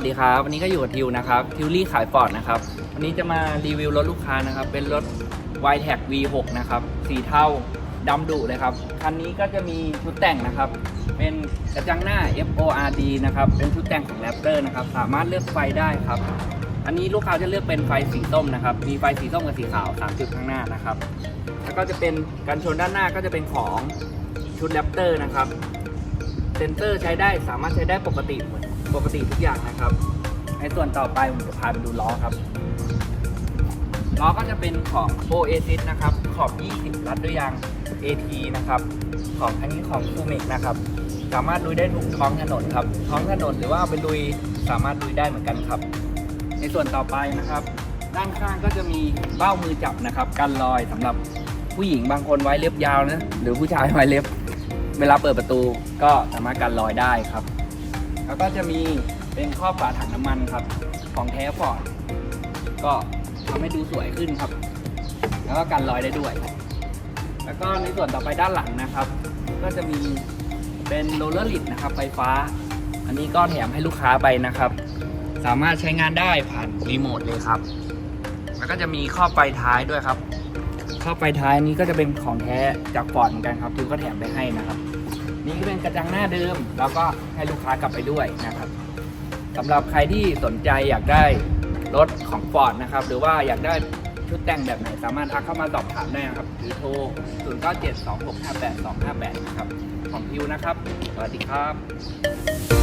วัสดีครับ วันนี้ก็อยู่กับทิวนะครับทิวลี่ขายฟอร์ดนะครับ วันนี้จะมารีวิวรถลูกค้านะครับ เป็นรถ y t e c V6 นะครับสีเทาดำดุเลยครับ คันนี้ก็จะมีชุดแต่งนะครับ เป็นกระจังหน้า FORD นะครับ เป็นชุดแต่งของ Raptor นะครับ สามารถเลือกไฟได้ครับ อันนี้ลูกค้าจะเลือกเป็นไฟสีส้มนะครับ มีไฟสีส้มกับสีขาว3จุดข้างหน้านะครับ แล้วก็จะเป็นกันชนด้านหน้าก็จะเป็นของชุด Raptor นะครับ เซนเซอร์ใช้ได้สามารถใช้ได้ปกติเหมือนปกติทุกอย่างนะครับในส่วนต่อไปผมจะพาไปดูล้อครับล้อก็จะเป็นของ Oasis นะครับ ขอบ 20 รัดด้วยยาง AT นะครับ ของอันนี้ของ s u m i c นะครับ สามารถลุยได้ทุกท้องถนนครับ ท้องถนนหรือว่าเอาไปลุยสามารถลุยได้เหมือนกันครับ ในส่วนต่อไปนะครับ ด้านข้างก็จะมีเบ้ามือจับนะครับ กันรอยสำหรับผู้หญิงบางคนไว้เล็บยาวนะ หรือผู้ชายไว้เล็บ เวลาเปิดประตูก็สามารถกันรอยได้ครับ แล้วก็จะมีเป็นครอบฝาถังน้ำมันครับ ของแท้ฟอร์ดก็ทำให้ดูสวยขึ้นครับ แล้วก็กันรอยได้ด้วย แล้วก็ในส่วนต่อไปด้านหลังนะครับ ก็จะมีเป็นโรลเลอร์ลิดนะครับไฟฟ้า อันนี้ก็แถมให้ลูกค้าไปนะครับ สามารถใช้งานได้ผ่านรีโมทเลยครับ แล้วก็จะมีข้อบไฟท้ายด้วยครับ ข้อบไฟท้ายนี้ก็จะเป็นของแท้จากฟอร์ดเหมือนกันครับทิวก็แถมไปให้นะครับ นี่ก็เป็นกระจังหน้าเดิม แล้วก็ให้ลูกค้ากลับไปด้วยนะครับสำหรับใครที่สนใจอยากได้รถของฟอร์ดนะครับ หรือว่าอยากได้ชุดแต่งแบบไหนสามารถทักเข้ามาสอบถามได้นะครับ หรือโทร 0 9 7 2 6 5 8 2 5 8 นะครับ ของทิวนะครับ สวัสดีครับ